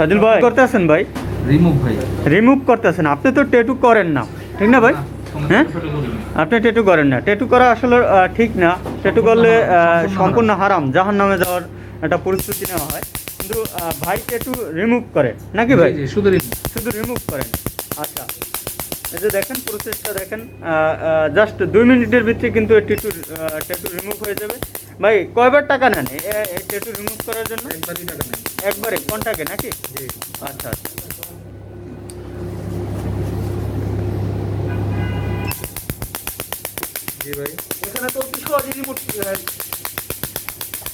সাদিল ভাই? করতে আছেন ভাই? রিমুভ ভাই। রিমুভ করতেছেন আপনি তো টেটু করেন না। ঠিক না ভাই? হ্যাঁ? আপনি ট্যাটু করেন না। টেটু করা আসলে ঠিক না। টেটু করলে সম্পূর্ণ হারাম। জাহান নামে যাওয়ার একটা পরিস্থিতি নেওয়া হয়। কিন্তু ভাই টেটু রিমুভ করে। নাকি ভাই? শুধু রিমুভ শুধু রিমুভ করেন। আচ্ছা। এই যে দেখেন প্রসেসটা দেখেন জাস্ট দুই মিনিটের ভিতরে কিন্তু এই টেটু টেটু রিমুভ হয়ে যাবে। ভাই কয়বার টাকা নেন এই টেটু রিমুভ করার জন্য? একবারই টাকা নেন। একবারে কোনটাকে নাকি? আচ্ছা আচ্ছা। জি ভাই। এখানে তো অতি সহজে রিমোট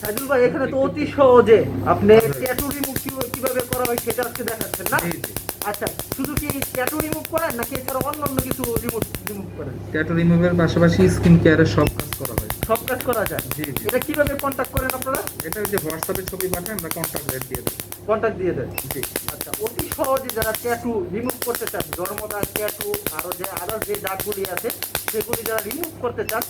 সাইদুল ভাই এখানে তো অতি সহজে আপনি ট্যাটু রিমুভ কীভাবে করা হয় সেটা আজকে দেখাচ্ছেন না? আচ্ছা শুধু কি ট্যাটু রিমুভ করেন নাকি এছাড়া অন্য অন্য কিছু রিমুভ রিমুভ করেন? ট্যাটু রিমুভের পাশাপাশি স্কিন কেয়ারের সব কাজ করা হয়। সব কাজ করা যায়? জি জি। এটা কীভাবে কন্ট্যাক্ট করেন আপনারা? এটা ওই যে হোয়াটসঅ্যাপে ছবি পাঠান আমরা কন্ট্যাক্ট রেট দিয়ে দেবো কন্ট্যাক্ট দিয়ে দেন? জি। আচ্ছা অতি সহজে যারা ট্যাটু রিমুভ করতে চান জন্মদাগ ট্যাটু আরও যে আদার যে দাগগুলি আছে সেগুলি যারা রিমুভ করতে চান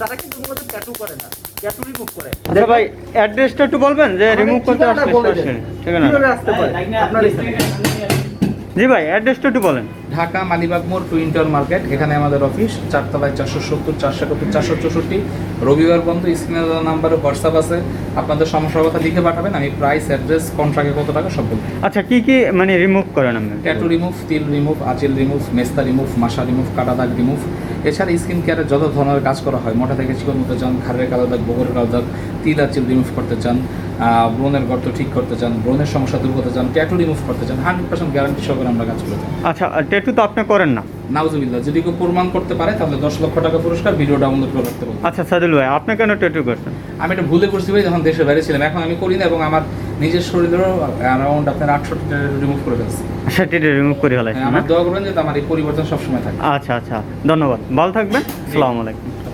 তারা কিন্তু মূলত ট্যাটু করে না। ট্যাটু রিমুভ করে। আচ্ছা ভাই অ্যাড্রেসটা একটু বলবেন? যে রিমুভ করতে আসেন। দেন। ঠিকানা? কীভাবে আসতে পারে? আপনার জি ভাই অ্যাড্রেসটা একটু বলেন। ঢাকা মালিবাগ মোড় টুইন্টার মার্কেট এখানে আমাদের অফিস চারতলায় চারশো সত্তর চারশো একাত্তর চারশো চৌষট্টি। রবিবার বন্ধ স্ক্রিনে দেওয়া নাম্বারে হোয়াটসঅ্যাপ আছে। আপনাদের সমস্যার কথা লিখে পাঠাবেন আমি প্রাইস অ্যাড্রেস কন্ট্রাক্টে কত টাকা সব বলব আচ্ছা কি কি মানে রিমুভ করেন আপনি? ট্যাটু রিমুভ তিল রিমুভ আঁচিল রিমুভ মেস্তা রিমুভ মাসা রিমুভ কাটা দাগ রিমুভ এছাড়া স্কিন কেয়ারের যত ধরনের কাজ করা হয় মোটা থেকে চিকন করতে চান ঘাড়ের কালো দাগ বগরের কালো দাগ তিল আঁচিল রিমুভ করতে চান। ব্রণের গর্ত ঠিক করতে চান ব্রণের সমস্যা দূর করতে চান ট্যাটু রিমুভ করতে চান হান্ড্রেড পার্সেন্ট গ্যারান্টি সহকারে আমরা কাজ করে থাকি। আচ্ছা ট্যাটু তো আপনি করেন না? নাউজুবিল্লাহ যদি কেউ প্রমাণ করতে পারে তাহলে দশ লক্ষ টাকা পুরস্কার ভিডিও ডাউনলোড করে রাখতে বলব আচ্ছা সাদিল ভাই আপনি কেন ট্যাটু করছেন? আমি এটা ভুলে করছি ভাই যখন দেশের বাইরে ছিলাম এখন আমি করি না এবং আমার নিজের শরীরেরও অ্যারাউন্ড আপনার আটশো রিমুভ করে ফেলছি। আচ্ছা টেটু রিমুভ করে ফেলাইছেন হ্যাঁ, আমার দোয়া করবেন যাতে আমার এই পরিবর্তন সবসময় থাকে আচ্ছা আচ্ছা ধন্যবাদ ভালো থাকবেন আসসালামু আলাইকুম।